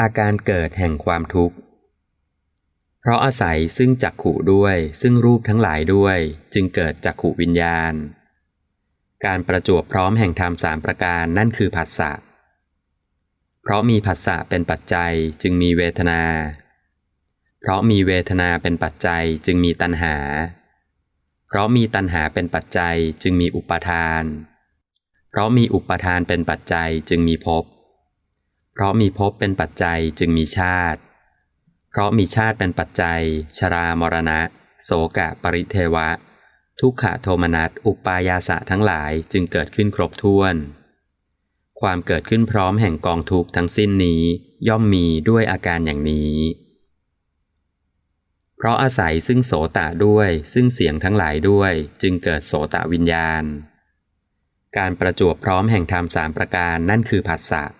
อาการเกิดแห่งความทุกข์ เพราะอาศัยซึ่งจักขู่ด้วย ซึ่งรูปทั้งหลายด้วย จึงเกิดจักขู่วิญญาณ การประจวบพร้อมแห่งธรรมสามประการนั่นคือผัสสะ เพราะมีผัสสะเป็นปัจจัยจึงมีเวทนา เพราะมีเวทนาเป็นปัจจัยจึงมีตัณหา เพราะมีตัณหาเป็นปัจจัยจึงมีอุปาทาน เพราะมีอุปาทานเป็นปัจจัยจึงมีภพเพ ราะมีภพเป็นปัจจัยจึงมีชาติ เพราะมีชาติเป็นปัจจัย ชรามรณะ โสกะปริเทวะ ทุกขะโทมนัสอุปายาสะทั้งหลายจึงเกิดขึ้นครบถ้วน ความเกิดขึ้นพร้อมแห่งกองทุกข์ทั้งสิ้นนี้ย่อมมีด้วยอาการอย่างนี้ เพราะอาศัยซึ่งโสตะด้วยซึ่งเสียงทั้งหลายด้วยจึงเกิดโสตะวิญญาณ การประจวบพร้อมแห่งธรรมสามประการนั่นคือผัสสะเ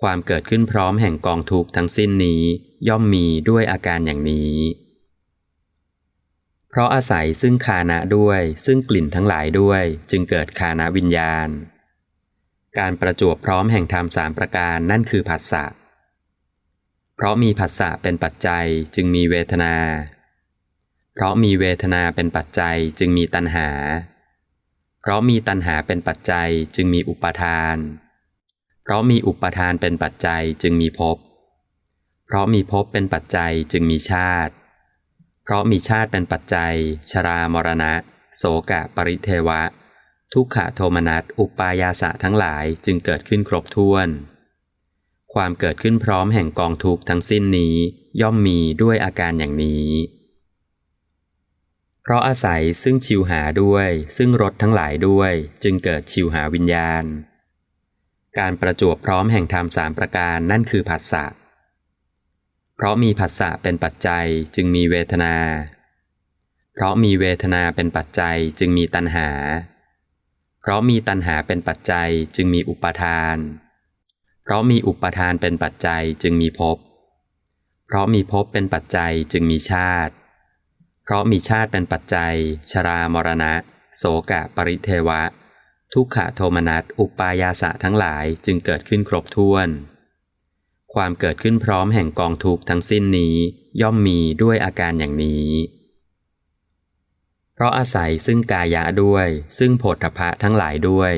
ความเกิดขึ้นพร้อมแห่งกองทุกข์ทั้งสิ้นนี้ย่อมมีด้วยอาการอย่างนี้ เพราะอาศัยซึ่งคานะด้วย ซึ่งกลิ่นทั้งหลายด้วย จึงเกิดคานะวิญญาณ การประจวบพร้อมแห่งธรรมสามประการนั่นคือผัสสะเพราะมีผัสสะเป็นปัจจัยจึงมีเวทนา เพราะมีเวทนาเป็นปัจจัยจึงมีตัณหา เพราะมีตัณหาเป็นปัจจัยจึงมีอุปาทานเพราะมีอุปทานเป็นปัจจัยจึงมีภพ เพราะมีภพเป็นปัจจัยจึงมีชาติ เพราะมีชาติเป็นปัจจัย ชรามรณะ โสกะปริเทวะ ทุกขะโทมนัสอุปายาสะทั้งหลายจึงเกิดขึ้นครบถ้วน ความเกิดขึ้นพร้อมแห่งกองทุกทั้งสิ้นนี้ย่อมมีด้วยอาการอย่างนี้ เพราะอาศัยซึ่งชิวหาด้วย ซึ่งรสทั้งหลายด้วย จึงเกิดชิวหาวิญญาณ การประจวบพร้อมแห่งธรรมสามประการนั่นคือผัสสะ เพราะมีผัสสะเป็นปัจจัยจึงมีเวทนา เพราะมีเวทนาเป็นปัจจัยจึงมีตัณหา เพราะมีตัณหาเป็นปัจจัยจึงมีอุปาทาน เพราะมีอุปาทานเป็นปัจจัยจึงมีภพ เพราะมีภพเป็นปัจจัยจึงมีชาติ เพราะมีชาติเป็นปัจจัย ชรามรณะ โสกะปริเทวะ ทุกขะโทมนัสอุปายาสะทั้งหลายจึงเกิดขึ้นครบถ้วน ความเกิดขึ้นพร้อมแห่งกองทุกทั้งสิ้นนี้ย่อมมีด้วยอาการอย่างนี้ เพราะอาศัยซึ่งกายะด้วย ซึ่งโผฏฐพะทั้งหลายด้วย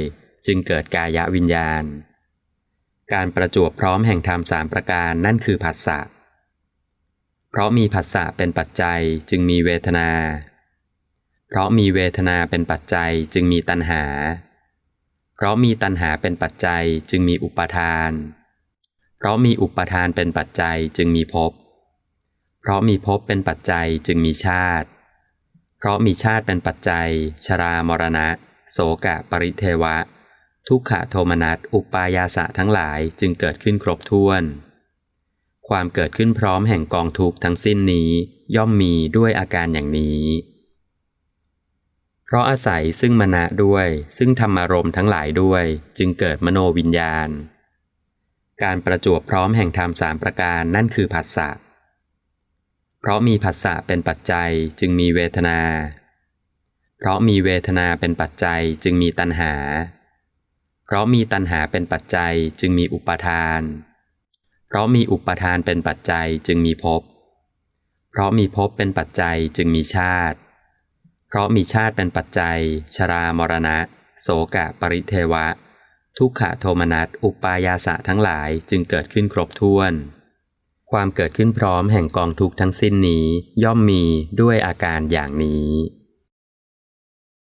จึงเกิดกายะวิญญาณ การประจวบพร้อมแห่งธรรมสามประการนั่นคือผัสสะเพราะมีผัสสะเป็นปัจจัยจึงมีเวทนา เพราะมีเวทนาเป็นปัจจัยจึงมีตัณหา เพราะมีตัณหาเป็นปัจจัยจึงมีอุปทาน เพราะมีอุปทานเป็นปัจจัยจึงมีภพ เพราะมีภพเป็นปัจจัยจึงมีชาติ เพราะมีชาติเป็นปัจจัย ชรามรณะ โสกะปริเทวะ ทุกขโทมนัสอุปายาสะทั้งหลายจึงเกิดขึ้นครบถ้วน ความเกิดขึ้นพร้อมแห่งกองทุกข์ทั้งสิ้นนี้ย่อมมีด้วยอาการอย่างนี้ เพราะอาศัยซึ่งมณะด้วย ซึ่งธรรมารมณ์ทั้งหลายด้วย จึงเกิดมโนวิญญาณ การประจวบพร้อมแห่งธรรมสามประการนั่นคือผัสสะเพราะมีผัสสะเป็นปัจจัยจึงมีเวทนา เพราะมีเวทนาเป็นปัจจัยจึงมีตัณหา เพราะมีตัณหาเป็นปัจจัยจึงมีอุปาทาน เพราะมีอุปาทานเป็นปัจจัยจึงมีภพ เพราะมีภพเป็นปัจจัยจึงมีชาติ เพราะมีชาติเป็นปัจจัย ชรามรณะ โสกะปริเทวะ ทุกขะโทมนัสอุปายาสะทั้งหลายจึงเกิดขึ้นครบถ้วน ความเกิดขึ้นพร้อมแห่งกองทุกทั้งสิ้นนี้ย่อมมีด้วยอาการอย่างนี้